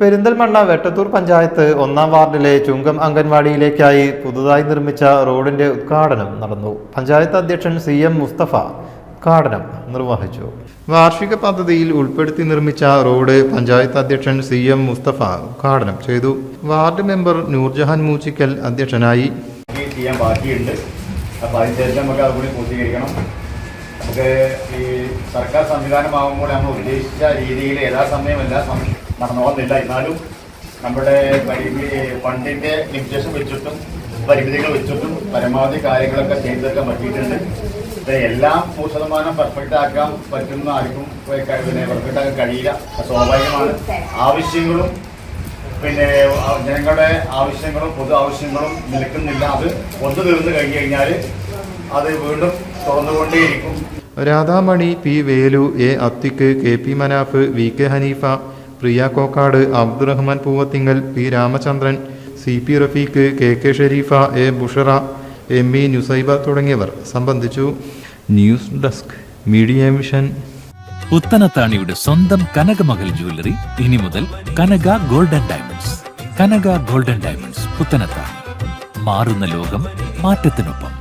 പെരിന്തൽമണ്ണ വെട്ടത്തൂർ പഞ്ചായത്ത് ഒന്നാം വാർഡിലെ ചുങ്കം അംഗൻവാടിയിലേക്കായി പുതുതായി നിർമ്മിച്ച റോഡിന്റെ ഉദ്ഘാടനം നടന്നു. പഞ്ചായത്ത് അധ്യക്ഷൻ സി എം മുസ്തഫ ഉദ്ഘാടനം നിർവഹിച്ചു. വാർഷിക പദ്ധതിയിൽ ഉൾപ്പെടുത്തി നിർമ്മിച്ച റോഡ് പഞ്ചായത്ത് അധ്യക്ഷൻ സി എം മുസ്തഫ ഉദ്ഘാടനം ചെയ്തു. വാർഡ് മെമ്പർ നൂർജഹാൻ മൂച്ചിക്കൽ അധ്യക്ഷനായി. ചെയ്യാൻ ബാക്കിയുണ്ട്. നമുക്ക് പൂർത്തീകരിക്കണം. നമുക്ക് ഈ സർക്കാർ സംവിധാനമാകുമ്പോൾ നമ്മൾ ഉദ്ദേശിച്ച രീതിയിൽ യഥാസമയം എല്ലാം നടന്നുകൊണ്ടില്ല എന്നാലും നമ്മുടെ പരിമിതി ഫണ്ടിന്റെ ലിമിറ്റേഷൻ വെച്ചിട്ടും പരിമിതികൾ വെച്ചിട്ടും പരമാവധി കാര്യങ്ങളൊക്കെ ചെയ്തൊക്കെ പറ്റിയിട്ടുണ്ട്. എല്ലാം നൂറ് ശതമാനം പെർഫെക്റ്റ് ആക്കാൻ പറ്റുന്ന ആർക്കും പിന്നെ പെർഫെക്റ്റ് ആക്കാൻ കഴിയില്ല. സ്വാഭാവികമാണ്. ആവശ്യങ്ങളും പിന്നെ ജനങ്ങളുടെ ആവശ്യങ്ങളും പൊതു ആവശ്യങ്ങളും നിൽക്കുന്നില്ല. അത് ഒന്നു തീർന്നു കഴിഞ്ഞു കഴിഞ്ഞാൽ അത് വീണ്ടും തുറന്നുകൊണ്ടേയിരിക്കും. Radhamani P Velu A Atheeq K P Manaf V K Hanifa Priya Kokkad Abdurahman Poovathinkal P Ramachandran C P Rafeeq K K Sherifa A Bushara M E Nusaiba തുടങ്ങിയവർ സംബന്ധിച്ചു. News desk media mission. പുത്തനത്താണിയുടെ സ്വന്തം Kanakamahal jewellery ഇനി മുതൽ Kanaka golden diamonds. Kanaka golden diamonds Puthanathani. മാറുന്ന ലോകം മാറ്റത്തിനൊപ്പം.